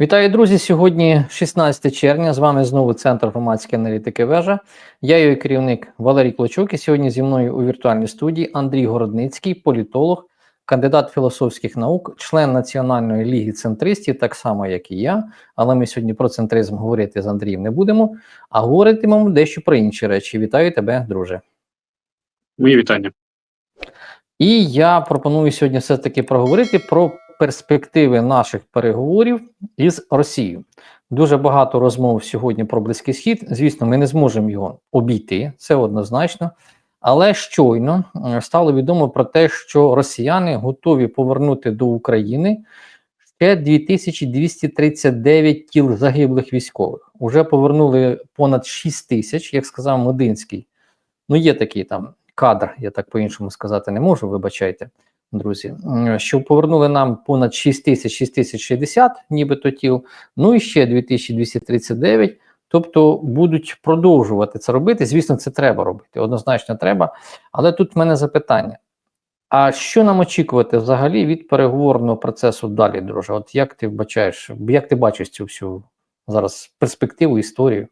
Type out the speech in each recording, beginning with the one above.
Вітаю, друзі! Сьогодні 16 червня. З вами знову Центр громадської аналітики Вежа. Я її керівник Валерій Клочук. І сьогодні зі мною у віртуальній студії Андрій Городницький, політолог, кандидат філософських наук, член Національної ліги центристів, так само як і я. Але ми сьогодні про центризм говорити з Андрієм не будемо, а говоритимемо дещо про інші речі. Вітаю тебе, друже. Мої вітання. І я пропоную сьогодні все таки проговорити про перспективи наших переговорів із Росією. Дуже багато розмов сьогодні про Близький Схід. Звісно, ми не зможемо його обійти, це однозначно. Але щойно е, стало відомо про те, що росіяни готові повернути до України ще 2239 тіл загиблих військових. Уже повернули понад 6 тисяч, як сказав Мединський. Ну, є такий там кадр, я так по-іншому сказати не можу, вибачайте друзі, що повернули нам понад 6 тисяч 6060 нібито тіл, ну і ще 2239. Тобто будуть продовжувати це робити. Звісно, це треба робити. Однозначно треба. Але тут в мене запитання: а що нам очікувати взагалі від переговорного процесу далі, друже? От як ти бачаєш, як ти бачиш цю всю зараз перспективу, історію?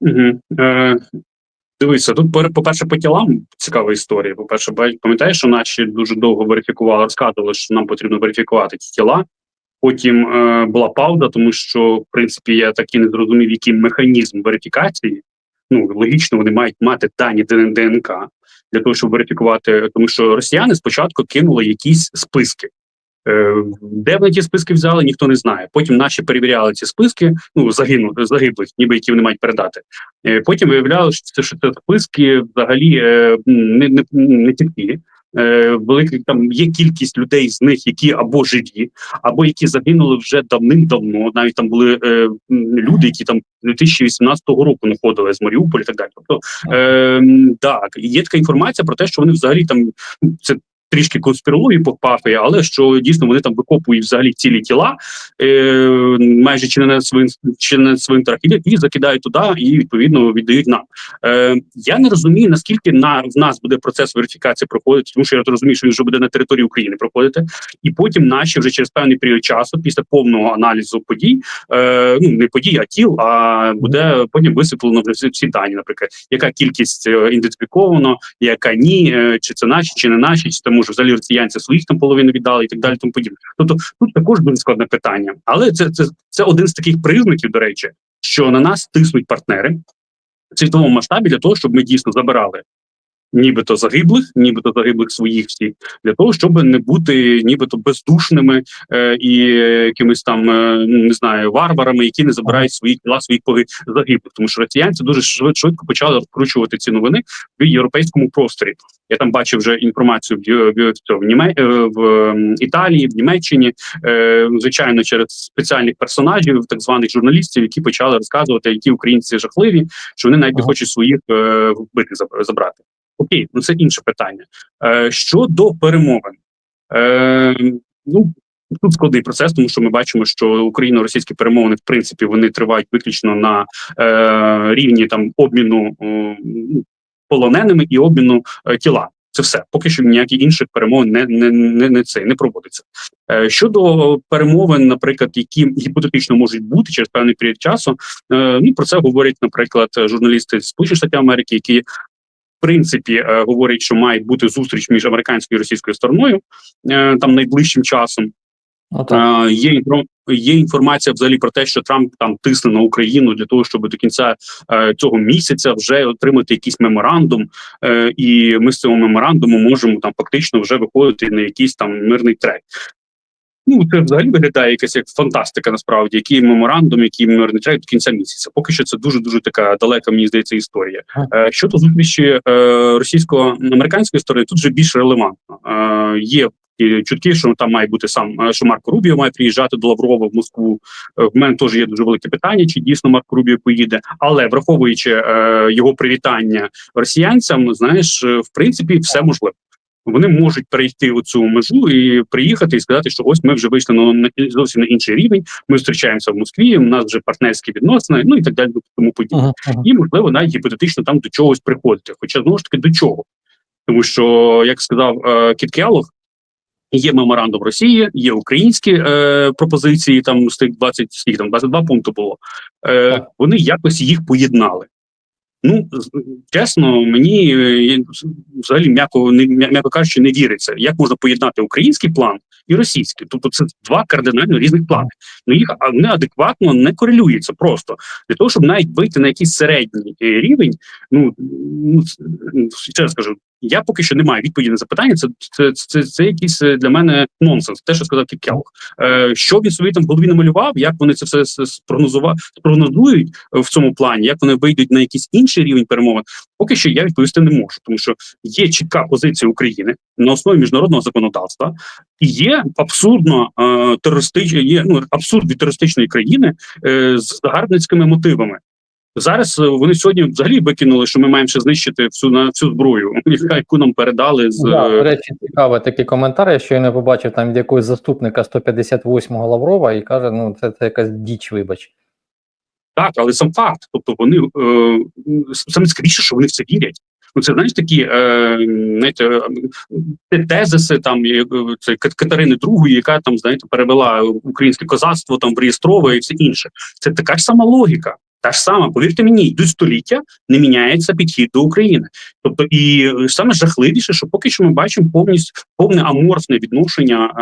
Угу. Е, Дивися, тут по перше, по тілам цікава історія. По перше, пам'ятаєш, що наші дуже довго верифікували, розказували, що нам потрібно верифікувати ті тіла. Потім е, була пауза, тому що в принципі я так і не зрозумів, який механізм верифікації. Ну логічно, вони мають мати дані ДНК для того, щоб верифікувати, тому що росіяни спочатку кинули якісь списки. Е, де вони ті списки взяли, ніхто не знає. Потім наші перевіряли ці списки, ну загину загиблих, ніби які вони мають передати. Е, потім виявляли, що це що це списки взагалі е, не не, не тільки. Велика там є кількість людей з них, які або живі, або які загинули вже давним-давно. Навіть там були е, люди, які там 2018 року знаходили з Маріуполя і так далі. Тобто е, так є така інформація про те, що вони взагалі там ну, це трішки конспірології попахує, але що дійсно вони там викопують взагалі цілі тіла, е, майже чи не на свин, чи не на свинтарах, і, і закидають туди, і відповідно віддають нам. Е, Я не розумію, наскільки на в нас буде процес верифікації проходити, тому що я розумію, що він вже буде на території України проходити, і потім наші вже через певний період часу, після повного аналізу подій, е, ну не подій, а тіл, а буде потім висвітлено вже всі дані, наприклад, яка кількість е, ідентифіковано, яка ні, е, чи це наші, чи не наші, чи тому може взагалі росіянці своїх там половину віддали і так далі. Тому подібне. Тобто тут також дуже складне питання, але це, це, це один з таких признаків, до речі, що на нас тиснуть партнери в світовому масштабі для того, щоб ми дійсно забирали нібито загиблих, нібито загиблих своїх всіх, для того, щоб не бути нібито бездушними е, і якимись там е, не знаю варварами, які не забирають свої тіла своїх загиблих. Тому що росіянці дуже швидко почали розкручувати ці новини в європейському просторі. Я там бачив вже інформацію в в, в, Німе, е, в Італії, в Німеччині, е, звичайно, через спеціальних персонажів, так званих журналістів, які почали розказувати, які українці жахливі, що вони навіть не хочуть своїх е, вбити забрати. Окей, ну це інше питання. Е, Щодо перемовин, Е, ну тут складний процес, тому що ми бачимо, що україно-російські перемовини, в принципі, вони тривають виключно на е, рівні там обміну е, полоненими і обміну е, тіла. Це все поки що ніякі інших перемовин не не, не, не це не проводиться. Е, щодо перемовин, наприклад, які гіпотетично можуть бути через певний період часу. Е, ну про це говорять, наприклад, журналісти Сполучених Штатів Америки, які принципі е, говорять, що має бути зустріч між американською і російською стороною е, там найближчим часом. Е, є є інформація взагалі про те, що Трамп там тисне на Україну для того, щоб до кінця е, цього місяця вже отримати якийсь меморандум, е, і ми з цього меморандуму можемо там фактично вже виходити на якийсь там мирний трек. Ну, це взагалі виглядає якась як фантастика, насправді, який меморандум, який мирний трек до кінця місяця. Поки що це дуже дуже така далека, мені здається, історія. Е, Щодо зустрічі е, російсько-американської сторони, тут вже більш релевантно. Е, Є чутки, що там має бути сам що Марко Рубіо має приїжджати до Лаврова в Москву. В мене теж є дуже велике питання, чи дійсно Марко Рубіо поїде, але враховуючи е, його привітання росіянцям, знаєш, в принципі, все можливо вони можуть перейти оцю межу і приїхати і сказати, що ось ми вже вийшли на, зовсім на інший рівень. Ми зустрічаємося в Москві. У нас вже партнерські відносини, ну і так далі, тому подібне. Uh -huh. І можливо навіть гіпотетично там до чогось приходити. Хоча знову ж таки до чого, тому що як сказав е, Кіт Кіалог, Є меморандум Росії, є українські е, пропозиції. Там з тих 20, скільки там 22 пункти було. Е, вони якось їх поєднали. Ну чесно, мені е, взагалі м'яко м'яко кажучи, не віриться, як можна поєднати український план і російський. Тобто це два кардинально різних плани. Ну їх а, вони адекватно не корелюється просто для того, щоб навіть вийти на якийсь середній е, рівень. Ну ну, ще раз кажу, я поки що не маю відповіді на запитання. Це це, це, це якийсь е, для мене нонсенс. Те, що сказав Кіт Е, що він собі там в голові намалював, як вони це все с- спрогнозують е, в цьому плані, як вони вийдуть на якийсь інший рівень перемовин, поки що я відповісти не можу, тому що є чітка позиція України на основі міжнародного законодавства, і є абсурдно е, терористичні, є ну абсурд від терористичної країни е, з загарбницькими мотивами. Зараз е, вони сьогодні взагалі викинули, що ми маємо ще знищити всю на всю зброю, яку нам передали з Да, е, до речі, цікавий такий коментар. Я щойно побачив там від якогось заступника 158-го Лаврова і каже: ну це, це якась діч, вибач. Так, але сам факт. Тобто вони е, саме скоріше, що вони в це вірять. Ну, це знаєш такі е, знаєте, е, тезиси там це Катерини II, яка там знаєте перевела українське козацтво там в реєстрове і все інше. Це така ж сама логіка. Та ж сама, повірте мені, йдуть століття, не міняється підхід до України. Тобто, і е, саме жахливіше, що поки що ми бачимо повністю повне аморфне відношення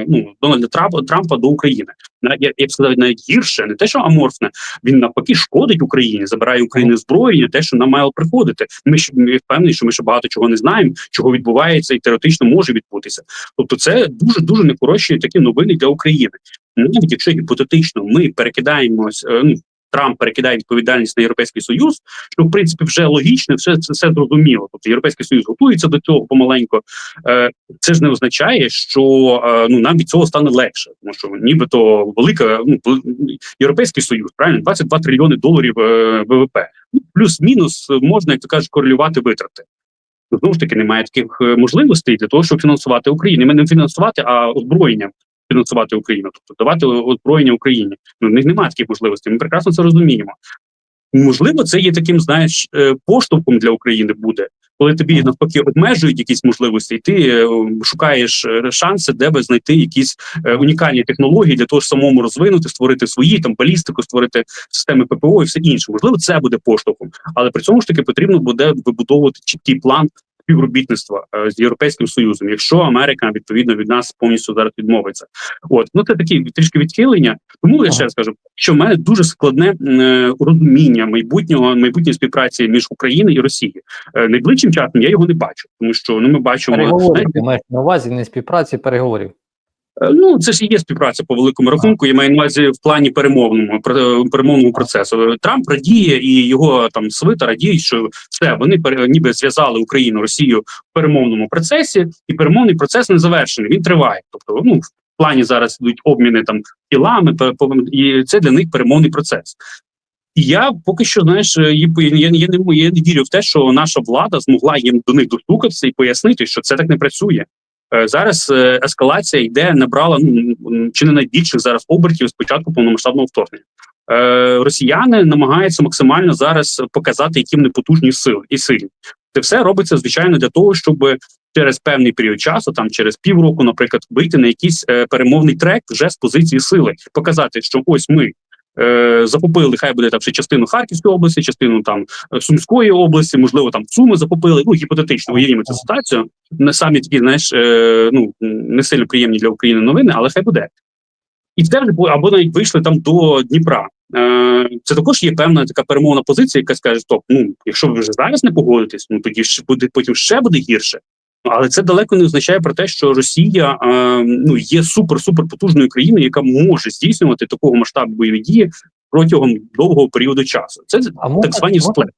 е, ну, Дональда Трампа, Трампа до України. На- Я, я б сказав, навіть гірше, не те, що аморфне, він навпаки шкодить Україні, забирає Україні зброю, те, що нам мало приходити. Ми ж впевнені, що ми ще багато чого не знаємо, чого відбувається і теоретично може відбутися. Тобто, це дуже дуже нехороші такі новини для України. Навіть якщо гіпотетично ми перекидаємось, е, ну Трамп перекидає відповідальність на європейський союз, що в принципі вже логічно, все це все зрозуміло. Тобто європейський союз готується до цього помаленько. Е, це ж не означає, що е, ну нам від цього стане легше, тому що нібито велика ну європейський союз, правильно 22 трильйони доларів е, ВВП. Ну, плюс-мінус можна, як то кажуть, корелювати витрати. Знову ж таки, немає таких можливостей для того, щоб фінансувати Україну. Ми не фінансувати, а озброєнням фінансувати Україну, тобто давати озброєння Україні. Ну в них немає таких можливостей. Ми прекрасно це розуміємо. Можливо, це є таким, знаєш, е, поштовхом для України буде, коли тобі навпаки обмежують якісь можливості, і ти е, шукаєш е, шанси, де би знайти якісь унікальні технології для того, щоб самому розвинути, створити свої там балістику, створити системи ППО і все інше. Можливо, це буде поштовхом, але при цьому ж таки потрібно буде вибудовувати чіткий план співробітництва е, з європейським союзом, якщо Америка відповідно від нас повністю зараз відмовиться. От ну це такі трішки відхилення. Тому я ще раз кажу, що в мене дуже складне е, розуміння майбутнього майбутньої співпраці між Україною і Росією. Е, найближчим часом я його не бачу, тому що ну ми бачимо Переговорів знаєте, маєш на увазі, не співпраці, переговорів. Е, Ну, це ж і є співпраця по великому рахунку. Я маю на увазі в плані перемовному про- перемовного процесу. Трамп радіє і його там свита радіють, що все вони ніби зв'язали Україну Росію в перемовному процесі, і перемовний процес не завершений. Він триває. Тобто, ну в плані зараз йдуть обміни там тілами, і це для них перемовний процес. І я поки що знаєш, е, я, я не я не вірю в те, що наша влада змогла їм до них достукатися і пояснити, що це так не працює. Е, Зараз е, ескалація йде, набрала ну чи не найбільших зараз обертів з початку повномасштабного вторгнення. Е, Росіяни намагаються максимально зараз показати, які вони потужні сили і сильні. Це все робиться звичайно для того, щоб через певний період часу, там через півроку, наприклад, вийти на якийсь перемовний трек вже з позиції сили, показати, що ось ми. Е, Захопили, хай буде там ще частину Харківської області, частину там е, Сумської області, можливо, там Суми захопили. Ну гіпотетично уявімо цю ситуацію. Не самі такі, знаєш, е, ну не сильно приємні для України новини, але хай буде. І це або навіть вийшли там до Дніпра. Е, це також є певна така перемовна позиція, яка скаже: стоп, ну якщо ви вже зараз не погодитесь, ну тоді ж буде потім ще буде гірше. Але це далеко не означає про те, що Росія е, ну є супер супер потужною країною, яка може здійснювати такого масштабу бойові дії протягом довгого періоду часу. Це А так звані сплети.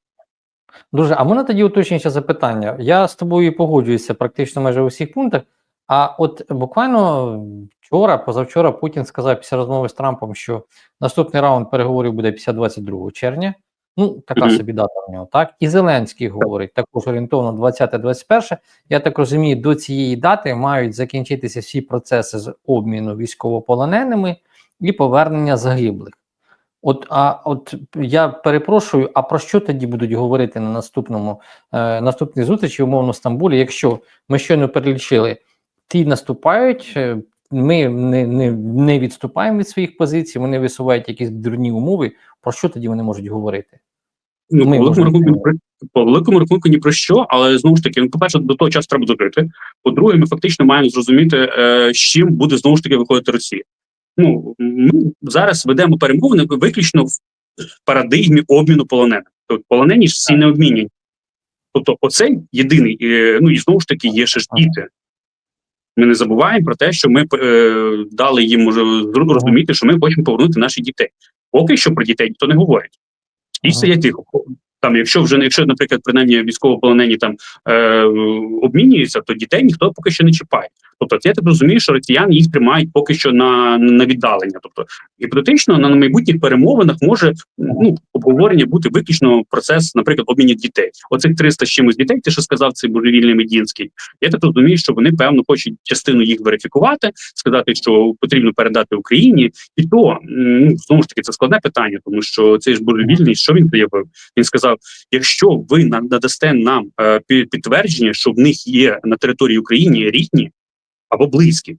Дуже, а мене тоді уточніше запитання. Я з тобою погоджуюся практично майже у всіх пунктах. А от буквально вчора, позавчора, Путін сказав після розмови з Трампом, що наступний раунд переговорів буде після 22 червня. Ну, така Мгм. собі дата в нього, так? І Зеленський говорить також орієнтовно 20-21. Я так розумію, до цієї дати мають закінчитися всі процеси з обміну військовополоненими і повернення загиблих. От, а от я перепрошую, а про що тоді будуть говорити на наступному е, наступній зустрічі, умовно в Стамбулі, якщо ми щойно перелічили ті наступають. е, Ми не, не, не відступаємо від своїх позицій, вони висувають якісь дурні умови. Про що тоді вони можуть говорити? Ну, по великому рахунку, ні про- по великому рахунку ні про що, але знову ж таки, ну, по-перше, до того часу треба дожити. По-друге, ми фактично маємо зрозуміти, е, з чим буде знову ж таки виходити Росія. Ну, ми зараз ведемо перемовини виключно в парадигмі обміну полонених. Тобто полонені ж всі не обмінюють. Тобто, оцей єдиний, е, ну і знову ж таки, є ще ж діти. Ми не забуваємо про те, що ми е, дали їм може розуміти, що ми хочемо повернути наших дітей. Поки що про дітей ніхто не говорить. І сидять тихо. Там, якщо вже якщо, наприклад, принаймні військовополонені там е, обмінюються, то дітей ніхто поки що не чіпає. Тобто, я так розумію, що росіяни їх тримають поки що на, на віддалення. Тобто, гіпотетично на майбутніх перемовинах може ну обговорення бути виключно процес, наприклад, обмінів дітей. Оцих 300 з чимось дітей, ти що сказав, цей божевільний Медінський. Я так розумію, що вони певно хочуть частину їх верифікувати, сказати, що потрібно передати Україні, і то ну, знову ж таки це складне питання, тому що цей ж божевільний, що він заявив? Він сказав: якщо ви надасте нам е, підтвердження, що в них є на території України рідні або близькі.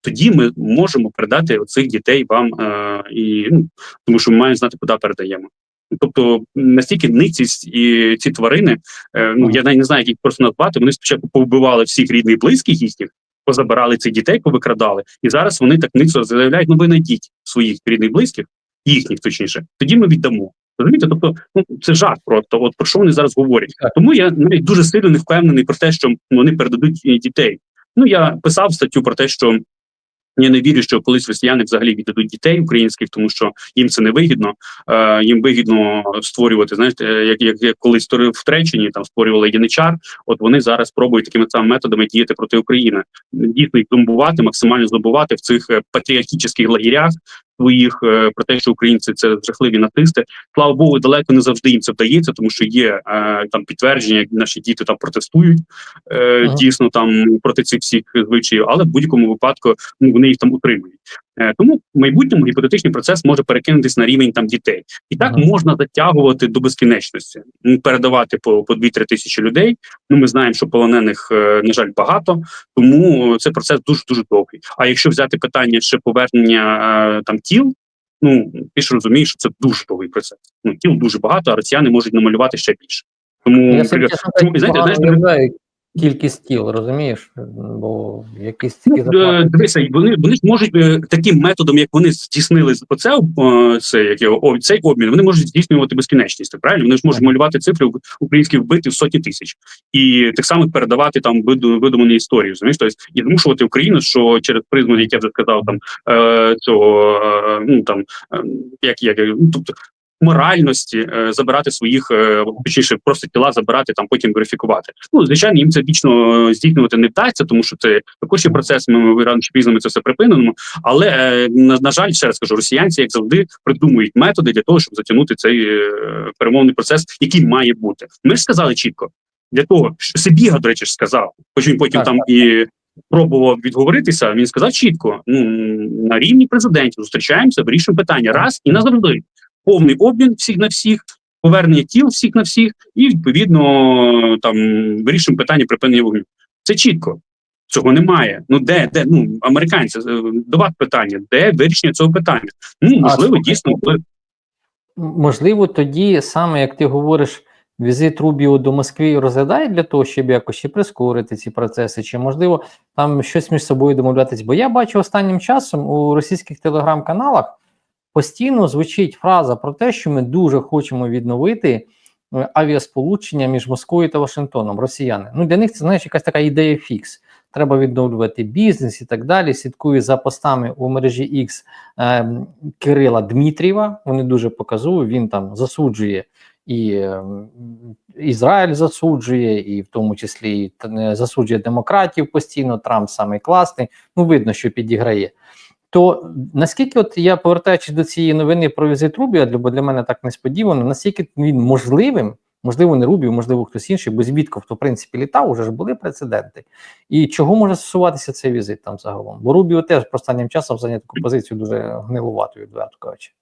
Тоді ми можемо передати цих дітей вам е, і ну тому, що ми маємо знати, куди передаємо. Тобто настільки ницість і ці тварини, е, ну я навіть не знаю, як їх просто назвати. Вони спочатку повбивали всіх рідних близьких їхніх, позабирали цих дітей, повикрадали, і зараз вони так ницо заявляють: ну ви найдіть своїх рідних близьких, їхніх точніше, тоді ми віддамо. Розумієте, тобто, ну це жарт просто. От про що вони зараз говорять. Тому я навіть дуже сильно не впевнений про те, що вони передадуть е, дітей. Ну я писав статтю про те, що я не вірю, що колись росіяни взагалі віддадуть дітей українських, тому що їм це не вигідно. Е, їм вигідно створювати, знаєте, як, як, як колись в Туреччині, там створювали яничар. От вони зараз пробують такими самими методами діяти проти України, дійсно їх зомбувати, максимально здобувати в цих патріархічних патріотичних лагерях своїх е, про те, що українці це жахливі нацисти. Слава Богу, далеко не завжди їм це вдається, тому що є е, там підтвердження, як наші діти там протестують е, Ага. дійсно там проти цих всіх звичаїв, але в будь-якому випадку ну, вони їх там утримують. Е, тому в майбутньому гіпотетичний процес може перекинутись на рівень там дітей, і так Ага. можна затягувати до безкінечності, Ну, передавати по, по 2-3 тисячі людей. Ну ми знаємо, що полонених е, на жаль багато, тому цей процес дуже дуже довгий. А якщо взяти питання ще повернення е, там тіл. Ну ти ж розумієш, що це дуже довгий процес. Ну тіл дуже багато, а росіяни можуть намалювати ще більше. Тому Я чесно тому, кажучи, знаєте, знаєш, кількість тіл, розумієш? Бо якісь такі Ну, заплати. е, дивися, вони вони ж можуть е, таким методом, як вони здійснили оце, е, це як його цей обмін, вони можуть здійснювати безкінечність. Правильно, вони ж можуть Так. малювати цифри українських вбитих в сотні тисяч і так само передавати там виду- видумані історії. Розумієш, тобто і змушувати Україну, що через призму, як я вже сказав, там цього ну там як як ну, тобто. Моральності е, забирати своїх, е, точніше, просто тіла забирати там, потім верифікувати. Ну звичайно, їм це вічно е, здійснювати не вдасться, тому що це також є процес. Ми, ми рано чи пізно ми це все припинимо. Але на, на жаль, ще раз кажу, росіянці, як завжди, придумують методи для того, щоб затягнути цей перемовний процес, який має бути. Ми ж сказали чітко для того, що Сибіга, до речі, ж сказав, хоч він потім Так, там і пробував відговоритися. Він сказав чітко: ну на рівні президентів зустрічаємося, вирішуємо питання раз і назавжди. Повний обмін всіх на всіх. Повернення тіл всіх на всіх, і відповідно там вирішуємо питання припинення вогню. Це чітко. Цього немає. Ну де, де ну американці е, до вас питання, де вирішення цього питання? Ну можливо, слухай, дійсно, коли Можливо, тоді саме як ти говориш, візит Рубіо до Москви розглядають для того, щоб якось ще прискорити ці процеси, чи можливо там щось між собою домовлятись. Бо я бачу останнім часом у російських телеграм-каналах постійно звучить фраза про те, що ми дуже хочемо відновити е, авіасполучення між Москвою та Вашингтоном, росіяни. Ну для них це знаєш якась така ідея фікс. Треба відновлювати бізнес і так далі. Слідкую за постами у мережі X е, Кирила Дмитрієва. Вони дуже показові. Він там засуджує і е, Ізраїль засуджує, і в тому числі і е, засуджує демократів постійно. Трамп самий класний. Ну видно, що підіграє. То наскільки, от я повертаючись до цієї новини про візит Рубіо, бо для мене так несподівано, наскільки він можливим, можливо, не Рубіо, можливо, хтось інший, бо звідки хто в принципі літав, уже ж були прецеденти. І чого може стосуватися цей візит там загалом? Бо Рубіо теж останнім часом зайняв таку позицію дуже гнилуватою, відверто кажучи.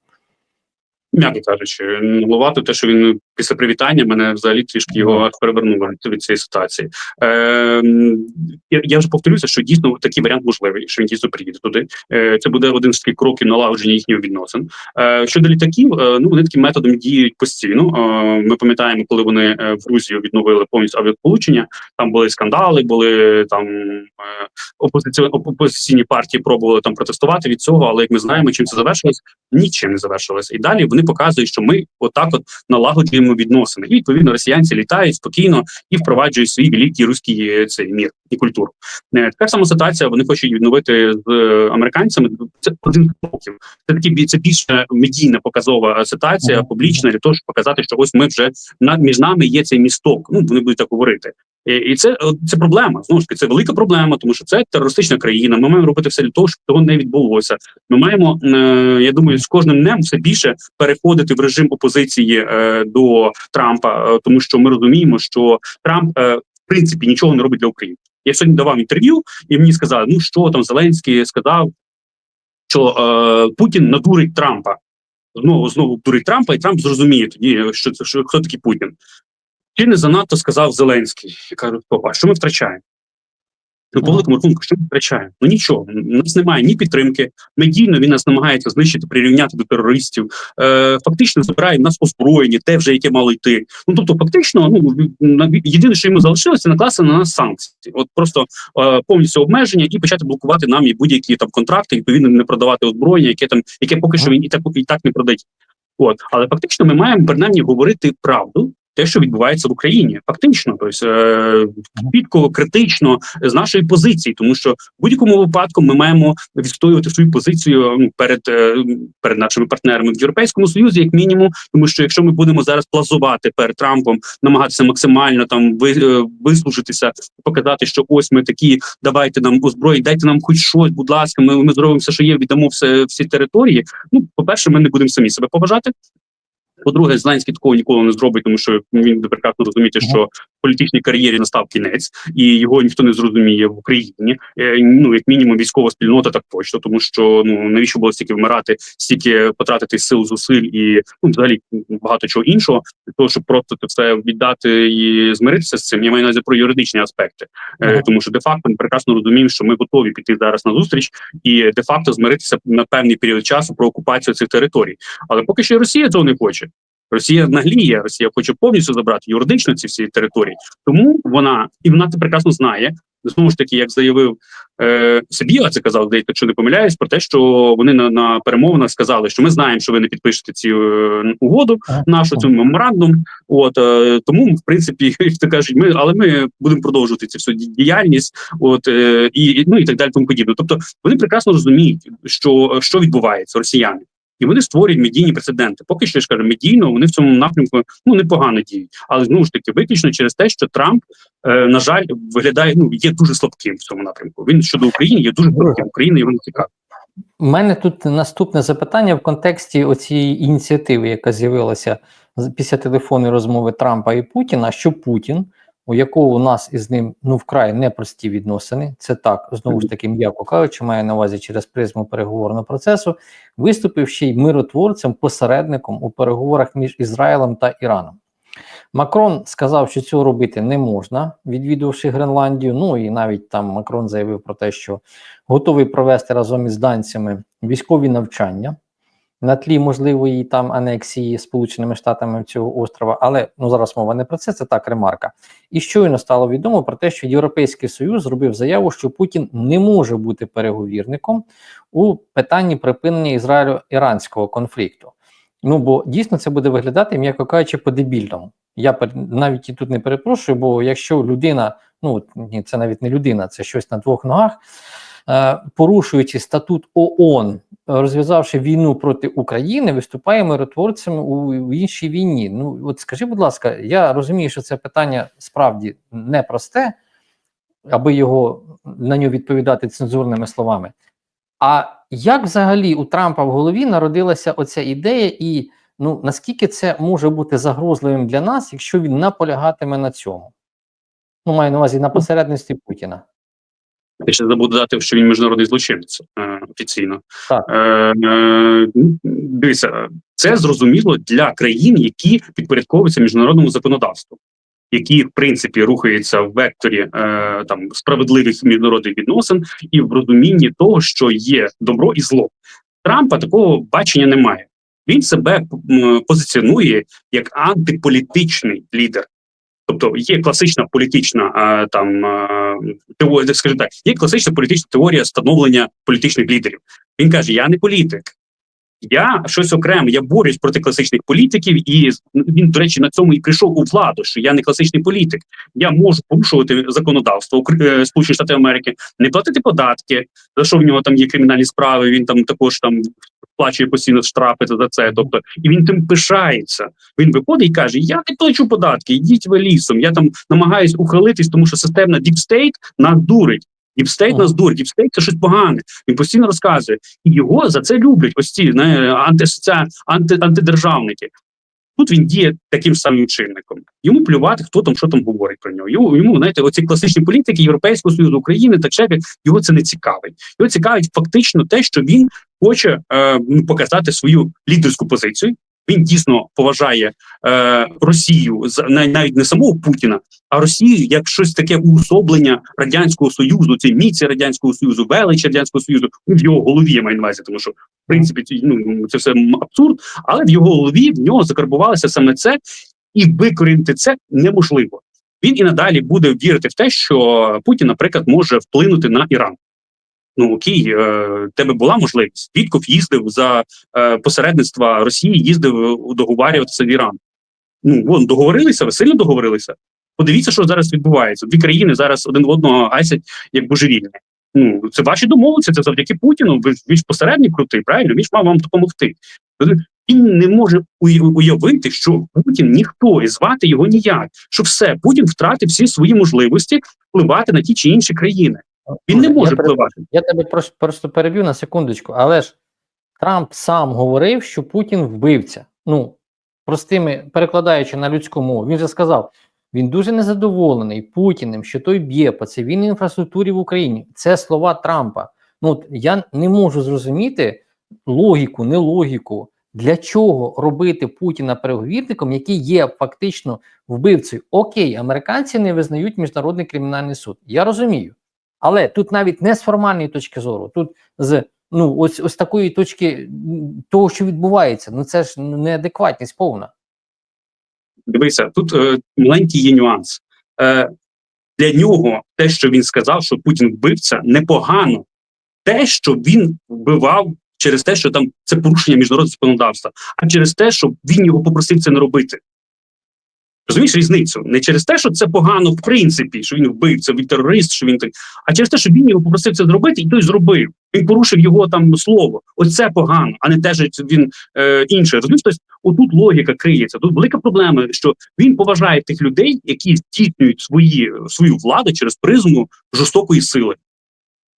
М'яко кажучи, головато те, що він після привітання мене взагалі трішки його перевернуло від цієї ситуації. Е, я, я вже повторюся, що дійсно такий варіант можливий, що він дійсно приїде туди. Е, це буде один з таких кроків налагодження їхніх відносин. Е, щодо літаків, е, ну вони таким методом діють постійно. Е, ми пам'ятаємо, коли вони е, в Грузію відновили повністю авіасполучення. Там були скандали, були там е, опозиційні партії пробували там протестувати від цього, але як ми знаємо, чим це завершилось, нічим не завершилось. І далі вони показують, що ми отак от налагоджуємо відносини. І відповідно росіянці літають спокійно і впроваджують свій великий руський е, цей мір і культуру. Е, Така сама ситуація. Вони хочуть відновити з е, американцями. Це один з кроків. Це такі це більше медійна показова ситуація, публічна для того, щоб показати, що ось ми вже на між нами є цей місток. Ну вони будуть так говорити. І, це, це проблема. Знову ж таки, це велика проблема, тому що це терористична країна. Ми маємо робити все для того, щоб того не відбулося. Ми маємо, е, я думаю, з кожним днем все більше переходити в режим опозиції е, до Трампа, е, тому що ми розуміємо, що Трамп е, в принципі нічого не робить для України. Я сьогодні давав інтерв'ю, і мені сказали, ну що там Зеленський сказав, що е, Путін надурить Трампа. Знову знову дурить Трампа, і Трамп зрозуміє тоді, що це що хто такий Путін. Чи не занадто сказав Зеленський? Я кажу, папа, що ми втрачаємо? Ну, по великому рахунку, що ми втрачаємо? Ну нічого, у нас немає ні підтримки. Медійно він нас намагається знищити, прирівняти до терористів. Е, фактично забирає нас озброєння, те вже яке мало йти. Ну тобто, фактично, ну єдине, що йому залишилося, накласти на нас санкції. От просто е, повністю обмеження і почати блокувати нам і будь-які там контракти, відповідно, не продавати озброєння, яке там, яке поки що він і так і так не продає. От, але фактично, ми маємо принаймні говорити правду. Те, що відбувається в Україні, фактично, тобто е, чітко, критично з нашої позиції, тому що в будь-якому випадку ми маємо відстоювати свою позицію ну, перед, е, перед нашими партнерами в Європейському Союзі, як мінімум, тому що якщо ми будемо зараз плазувати перед Трампом, намагатися максимально там ви, е, вислужитися, показати, що ось ми такі, давайте нам озброї, дайте нам хоч щось, будь ласка, ми, ми зробимо все, що є, віддамо все всі території. Ну, по-перше, ми не будемо самі себе поважати. По-друге, Зеленський такого ніколи не зробить, тому що він буде прекрасно розуміти, що політичній кар'єрі настав кінець, і його ніхто не зрозуміє в Україні. Е, Ну як мінімум, військова спільнота так точно, тому що ну навіщо було стільки вмирати, стільки потратити сил, зусиль і ну взагалі багато чого іншого для того, щоб просто це все віддати і змиритися з цим. Я маю на увазі про юридичні аспекти, Е, Ага. тому що де факто ми прекрасно розуміємо, що ми готові піти зараз на зустріч і де факто змиритися на певний період часу про окупацію цих територій. Але поки що Росія цього не хоче. Росія нагліє, Росія хоче повністю забрати юридично ці всі території. Тому вона і вона це прекрасно знає. Знову ж таки, як заявив е, Сибіга, це казав, здається, якщо не помиляюсь, про те, що вони на, на перемовинах сказали, що ми знаємо, що ви не підпишете цю е, угоду, нашу цю меморандум. От е, тому, в принципі, то кажуть, ми, але ми будемо продовжувати цю всю діяльність, от е, і- ну і так далі, тому подібне. Тобто вони прекрасно розуміють, що, що відбувається росіяни. І вони створюють медійні прецеденти. Поки що я ж кажу, медійно вони в цьому напрямку ну непогано діють. Але знову ж таки, виключно через те, що Трамп, е, на жаль, виглядає ну є дуже слабким в цьому напрямку. Він щодо України є дуже слабким. Україна його не цікавить. У мене тут наступне запитання в контексті оцієї ініціативи, яка з'явилася після телефонної розмови Трампа і Путіна, що Путін, у якого у нас із ним ну вкрай непрості відносини, це так знову ж таки м'яко кажучи, маю на увазі через призму переговорного процесу, виступив ще й миротворцем, посередником у переговорах між Ізраїлем та Іраном. Макрон сказав, що цього робити не можна, відвідувавши Гренландію. Ну і навіть там Макрон заявив про те, що готовий провести разом із данцями військові навчання на тлі можливої там анексії Сполученими Штатами цього острова. Але ну зараз мова не про це, це так ремарка. І щойно стало відомо про те, що Європейський Союз зробив заяву, що Путін не може бути переговірником у питанні припинення Ізраїлю-іранського конфлікту. Ну бо дійсно це буде виглядати, м'яко кажучи, по-дебільному. Я навіть і тут не перепрошую, бо якщо людина, ну ні, це навіть не людина, це щось на двох ногах, порушуючи статут ООН, розв'язавши війну проти України, виступає миротворцем у, іншій війні. Ну от скажи, будь ласка, я розумію, що це питання справді непросте, аби його на нього відповідати цензурними словами. А як взагалі у Трампа в голові народилася оця ідея, і ну наскільки це може бути загрозливим для нас, якщо він наполягатиме на цьому? Ну, маю на увазі на посередництві Путіна. Я ще забув додати, що він міжнародний злочинець е, офіційно. Так. Е, е, ну, дивіться, Це зрозуміло для країн, які підпорядковуються міжнародному законодавству, які в принципі рухаються в векторі е, там справедливих міжнародних відносин і в розумінні того, що є добро і зло. Трампа такого бачення немає. Він себе позиціонує як антиполітичний лідер. Тобто є класична політична а, там а, теорія, скажімо так, є класична політична теорія становлення політичних лідерів. Він каже: Я не політик, я щось окреме, я борюсь проти класичних політиків, і він, до речі, на цьому і прийшов у владу, що я не класичний політик. Я можу порушувати законодавство е, Сполучених Штатів Америки, не платити податки, за що в нього там є кримінальні справи. Він там також там сплачує постійно штрафи за це. Тобто, і він тим пишається. Він виходить і каже: Я не плачу податки, йдіть ви лісом. Я там намагаюсь ухилитись, тому що системна діпстейт нас дурить. Діпстейт нас дурить, діпстейт це щось погане. Він постійно розказує, і його за це люблять. Ось ці не, антисоціальні, анти, антидержавники. Тут він діє таким самим чинником. Йому плювати, хто там що там говорить про нього. Йому, йому знаєте, оці класичні політики Європейського союзу України та Чехії, його це не цікавить. Його цікавить фактично те, що він хоче е, ну, показати свою лідерську позицію. Він дійсно поважає е, Росію навіть не самого Путіна, а Росію як щось таке уособлення радянського союзу, ці міці радянського союзу, велич радянського союзу в його голові я маю на увазі, тому що в принципі ну це все абсурд, але в його голові в нього закарбувалося саме це, і викорінити це неможливо. Він і надалі буде вірити в те, що Путін, наприклад, може вплинути на Іран. Ну окей, е, тебе була можливість. Вітков їздив за е, посередництва Росії, їздив е, договарюватися в Іран. Ну вон договорилися, ви сильно договорилися. Подивіться, що зараз відбувається. Дві країни зараз один в одного гасять як божевільні. Ну це ваші домовленості, це завдяки Путіну. Ви він ж посередник крутий, правильно? Він мав вам допомогти. Він не може уявити, що Путін ніхто і звати його ніяк. Що все Путін втратив всі свої можливості впливати на ті чи інші країни. Він не може перепрошую. впливати. Я тебе просто, просто переб'ю на секундочку, але ж Трамп сам говорив, що Путін вбивця. Ну, простими, перекладаючи на людську мову, він же сказав, він дуже незадоволений Путіним, що той б'є по цивільній інфраструктурі в Україні. Це слова Трампа. Ну, от я не можу зрозуміти логіку, не логіку. Для чого робити Путіна переговірником, який є фактично вбивцею? Окей, американці не визнають міжнародний кримінальний суд. Я розумію. Але тут навіть не з формальної точки зору, тут з ну ось ось такої точки того, що відбувається. Ну це ж неадекватність повна. Дивися, тут е, маленький є нюанс. Е, для нього те, що він сказав, що Путін вбивця, непогано. Те, що він вбивав через те, що там це порушення міжнародного законодавства, а через те, що він його попросив це не робити. Розумієш різницю? Не через те, що це погано в принципі, що він вбивця, він терорист, що він так, а через те, що він його попросив це зробити, і той зробив. Він порушив його там слово. Ось це погано, а не те, що він е, інше. Розумієш, тобто, отут логіка криється. Тут велика проблема, що він поважає тих людей, які здійснюють свої свою владу через призму жорстокої сили.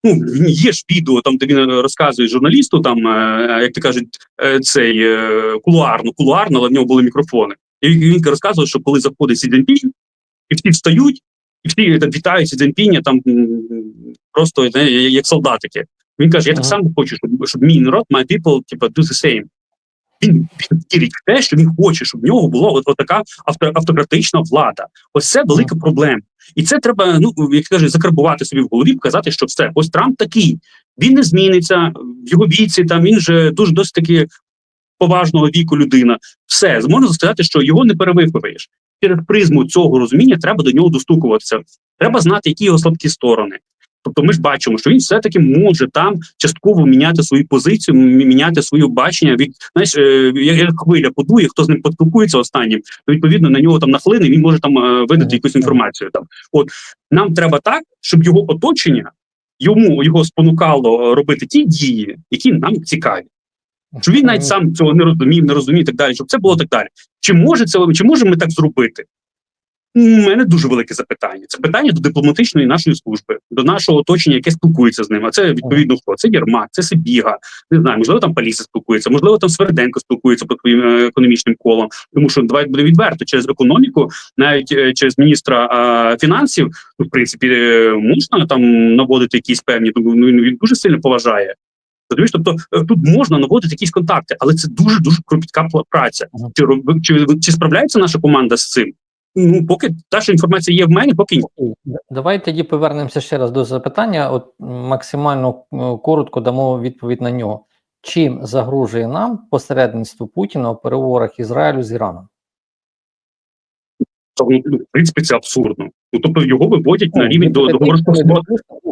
Ну, є ж відео, там, де він е, розказує журналісту, там, е, як ти кажуть, е, цей е, кулуарно, кулуарно, але в нього були мікрофони. І він розказує, що коли заходить Сі Цзіньпінь, і всі встають, і всі е, там, вітають Сі Цзіньпіня, там просто не, як солдатики. Він каже: Я так само хочу, щоб, щоб мій народ, my people, типа, do the same. Він, він вірить в те, що він хоче, щоб в нього була от, от така авто, автократична влада. Ось це велика проблема. І це треба, ну як кажуть, закарбувати собі в голові, показати, що все, ось Трамп такий. Він не зміниться в його віці. Там він же дуже досить таки поважного віку людина. Все можна сказати, що його не перевиховуєш. Через призму цього розуміння треба до нього достукуватися. Треба знати, які його слабкі сторони. Тобто, ми ж бачимо, що він все-таки може там частково міняти свою позицію, міняти своє бачення. Від знаєш, е, як як хвиля подує, хто з ним поспілкується останнім, то відповідно на нього там нахлине, він може там е, видати якусь інформацію. Там от нам треба так, щоб його оточення йому його спонукало робити ті дії, які нам цікаві. Щоб він навіть сам цього не розумів, не розумів і так далі, щоб це було так далі. Чи може це чи можемо ми так зробити? У мене дуже велике запитання. Це питання до дипломатичної нашої служби, до нашого оточення, яке спілкується з ним. А це відповідно хто? Це Єрмак, це Сибіга. Не знаю, можливо, там Паліса спілкується, можливо, там Сверденко спілкується по твоїм е, економічним колам. Тому що давай буде відверто через економіку, навіть е, через міністра е, фінансів, ну, в принципі, е, можна там наводити якісь певні. Ну, він дуже сильно поважає Розумієш, тобто е, тут можна наводити якісь контакти, але це дуже дуже кропітка праця. Чи, роб- чи, чи справляється наша команда з цим? Ну поки та що інформація є в мене, поки ні. Окей, Давай тоді повернемося ще раз до запитання. От максимально е, коротко дамо відповідь на нього. Чим загрожує нам посередництво Путіна у переговорах Ізраїлю з Іраном? То, ну, в принципі, це абсурдно. Ну тобто його виводять на Ну, рівень до договору. допустимо,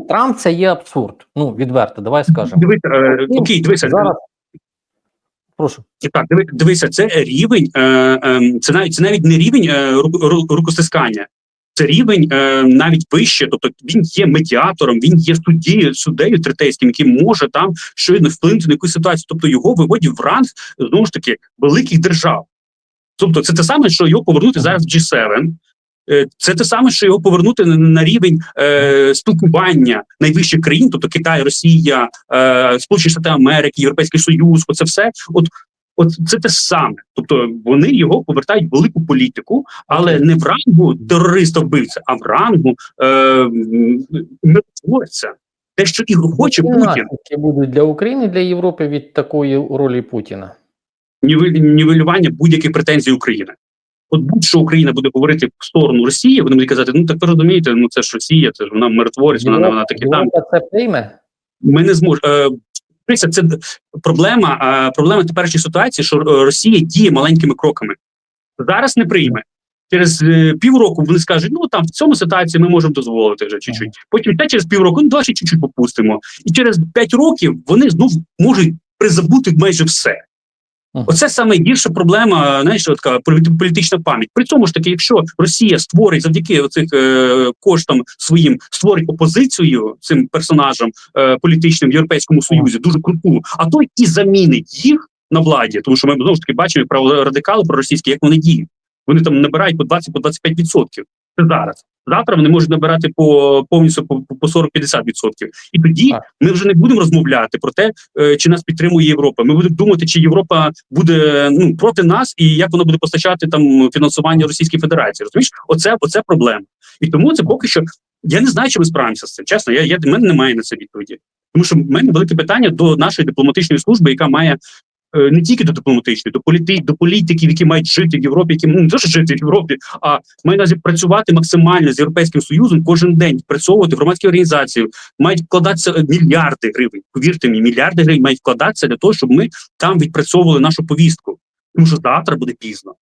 Трамп це є абсурд. Ну, відверто, давай скажемо. Дивися, е, окей, дивися, Зараз. Прошу. Так, диви- дивися, це рівень, е, е, це навіть це навіть не рівень е, ру- ру- рукостискання, це рівень е, навіть вище. Тобто він є медіатором, він є суддєю, суддею третейським, який може там щось вплинути на якусь ситуацію. Тобто його виводять в ранг знову ж таки великих держав. Тобто, це те саме, що його повернути зараз в G7, Е, Це те саме, що його повернути на, рівень е, спілкування найвищих країн, тобто Китай, Росія, е, Сполучені Штати Америки, Європейський Союз, оце все. От От це те саме, тобто вони його повертають в велику політику, але не в рангу терориста вбивця, а в рангу е, миротворця. Те, що і хоче Путін, наслідки будуть для України, для Європи від такої ролі Путіна? Нівелювання будь-яких претензій України. От будь-що Україна буде говорити в сторону Росії, вони будуть казати: ну так ви розумієте, ну це ж Росія, це ж вона миротворець, вона, вона таки там. Це прийме? Ми не зможемо. Це проблема. Проблема теперішньої ситуації, що е, Росія діє маленькими кроками. Зараз не прийме. Через е, півроку вони скажуть, ну там в цьому ситуації ми можемо дозволити вже чуть-чуть. Потім те через півроку, ну давай ще чуть-чуть попустимо. І через п'ять років вони знов можуть призабути майже все. Оце саме гірша проблема, знаєш, така політична пам'ять. При цьому ж таки, якщо Росія створить завдяки оцих е, коштам своїм створить опозицію цим персонажам е, політичним в Європейському Союзі, дуже круту, а то і замінить їх на владі, тому що ми знову ж таки бачимо право радикали проросійські, як вони діють. Вони там набирають по 20 по 25 відсотків. Це зараз. Завтра вони можуть набирати по повністю по, по 40-50 відсотків. І тоді Так. ми вже не будемо розмовляти про те, е, чи нас підтримує Європа. Ми будемо думати, чи Європа буде ну проти нас, і як вона буде постачати там фінансування Російській Федерації. Розумієш, оце оце проблема. І тому це поки що. Я не знаю, чи ми справимося з цим. Чесно, я, я в мене немає на це відповіді. Тому що в мене велике питання до нашої дипломатичної служби, яка має не тільки до дипломатичної, до політи, до політиків, які мають жити в Європі, які ну, не те, що жити в Європі, а має на працювати максимально з європейським союзом кожен день, працьовувати громадські організації, мають вкладатися е, мільярди гривень. Повірте мені, мільярди гривень мають вкладатися для того, щоб ми там відпрацьовували нашу повістку. Тому що завтра буде пізно.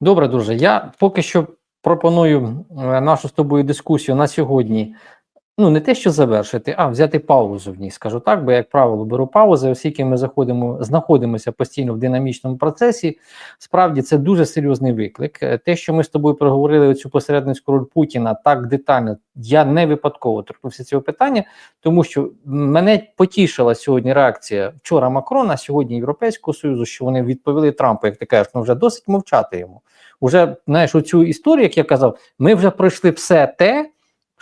Добре, друже. Я поки що пропоную е, нашу з тобою дискусію на сьогодні. Ну, не те, що завершити, а взяти паузу в ній, скажу так, бо, як правило, беру паузи, оскільки ми заходимо, знаходимося постійно в динамічному процесі. Справді це дуже серйозний виклик. Е, Те, що ми з тобою проговорили цю посередницьку роль Путіна так детально, я не випадково торкнувся цього питання, тому що мене потішила сьогодні реакція вчора Макрона, сьогодні Європейського Союзу, що вони відповіли Трампу, як ти кажеш, ну вже досить мовчати йому. Уже знаєш, оцю історію, як я казав, ми вже пройшли все те,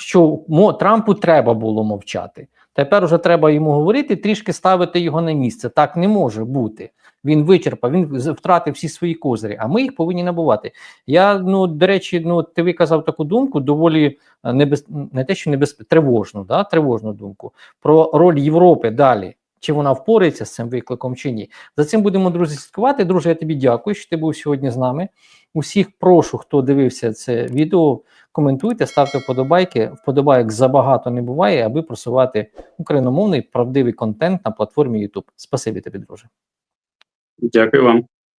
що Трампу треба було мовчати. Тепер вже треба йому говорити, трішки ставити його на місце. Так не може бути. Він вичерпав, він втратив всі свої козирі, а ми їх повинні набувати. Я ну до речі, ну ти виказав таку думку, доволі е, небез... не те, що небез... тривожну, да? тривожну думку про роль Європи далі. Чи вона впорається з цим викликом, чи ні? За цим будемо друзі слідкувати. Друже, я тобі дякую, що ти був сьогодні з нами. Усіх прошу, хто дивився це відео, коментуйте, ставте вподобайки. Вподобайок забагато не буває, аби просувати україномовний правдивий контент на платформі YouTube. Спасибі тобі, друже. Дякую вам.